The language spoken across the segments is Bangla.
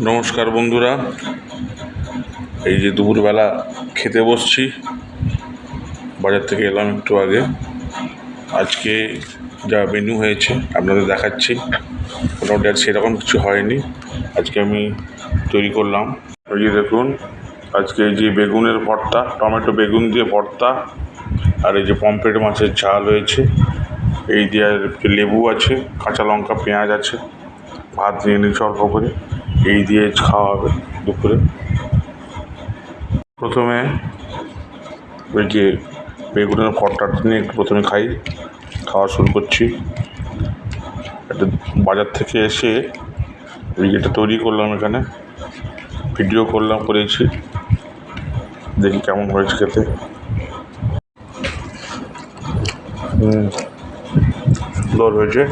নমস্কার বন্ধুরা। এই যে দুপুরবেলা খেতে বসছি। বাজার থেকে এলাম একটু আগে। আজকে যা মেনু হয়েছে, আপনাদের দেখাচ্ছি। মোটামুটি আর সেরকম কিছু হয়নি। আজকে আমি তৈরি করলাম। এই যে দেখুন, আজকে এই যে বেগুনের ভর্তা, টমেটো বেগুন দিয়ে ভর্তা, আর এই যে পমফ্রেট মাছের ঝাল হয়েছে। এই দিয়ে লেবু আছে, কাঁচা লঙ্কা, পেঁয়াজ আছে। ভাত নিয়ে নিয়েছি অল্প করে। এই দিয়ে খাওয়া হবে দুপুরে। প্রথমে ওই যে বেগুনের ভর্তাটা নিয়ে একটু প্রথমে খাই, খাওয়া শুরু করছি। একটা বাজার থেকে এসে ওই এটা তৈরি করলাম এখানে, ভিডিও করলাম, করেছি। দেখি কেমন হয়েছে খেতে। সুন্দর হয়েছে।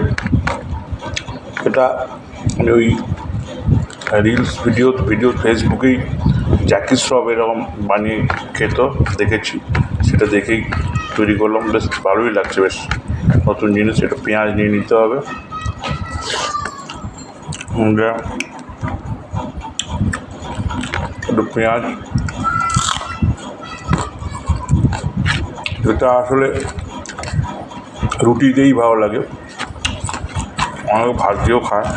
এটা আমি ওই রিলস ভিডিও ভিডিও ফেসবুকেই জ্যাকি শ্রফ এরকম বানিয়ে খেত, দেখেছি। সেটা দেখেই তৈরি করলাম, বেশ ভালোই লাগছে, বেশ নতুন জিনিস, একটু পেঁয়াজ নিয়ে নিতে হবে। একটু পেঁয়াজ। এটা আসলে রুটিতেই ভালো লাগে। অনেক ভাত খায়।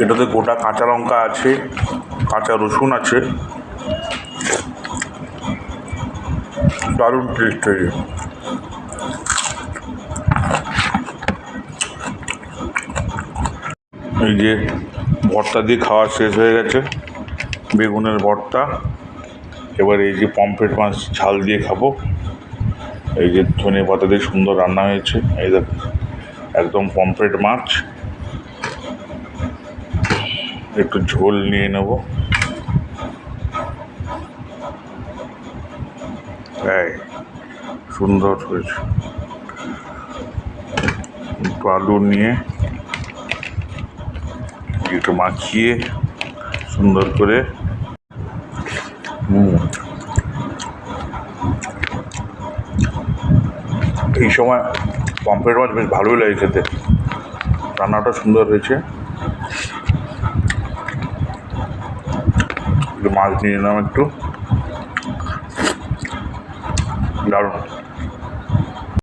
এটাতে গোটা কাঁচা লঙ্কা আছে, কাঁচা রসুন আছে। দারুণ টেস্ট হয়েছে এই যে ভর্তা দিয়ে খাওয়া শেষ হয়ে গেছে, বেগুনের ভর্তা। এবার এই যে পমফ্রেট মাছ ঝাল দিয়ে খাব। এই যে ধনে পাতা দিয়ে সুন্দর রান্না হয়েছে। এই দেখ, একদম পমফ্রেট মাছ। একটু ঝোল নিয়ে নেব। সুন্দর হয়েছে। একটু আলু নিয়ে একটু মাখিয়ে সুন্দর করে এই সময় পম্পেট মাছ বেশ ভালোই লাগে খেতে। রান্নাটা সুন্দর হয়েছে একটু মাছ নিয়ে নিলাম একটু। দারুণ।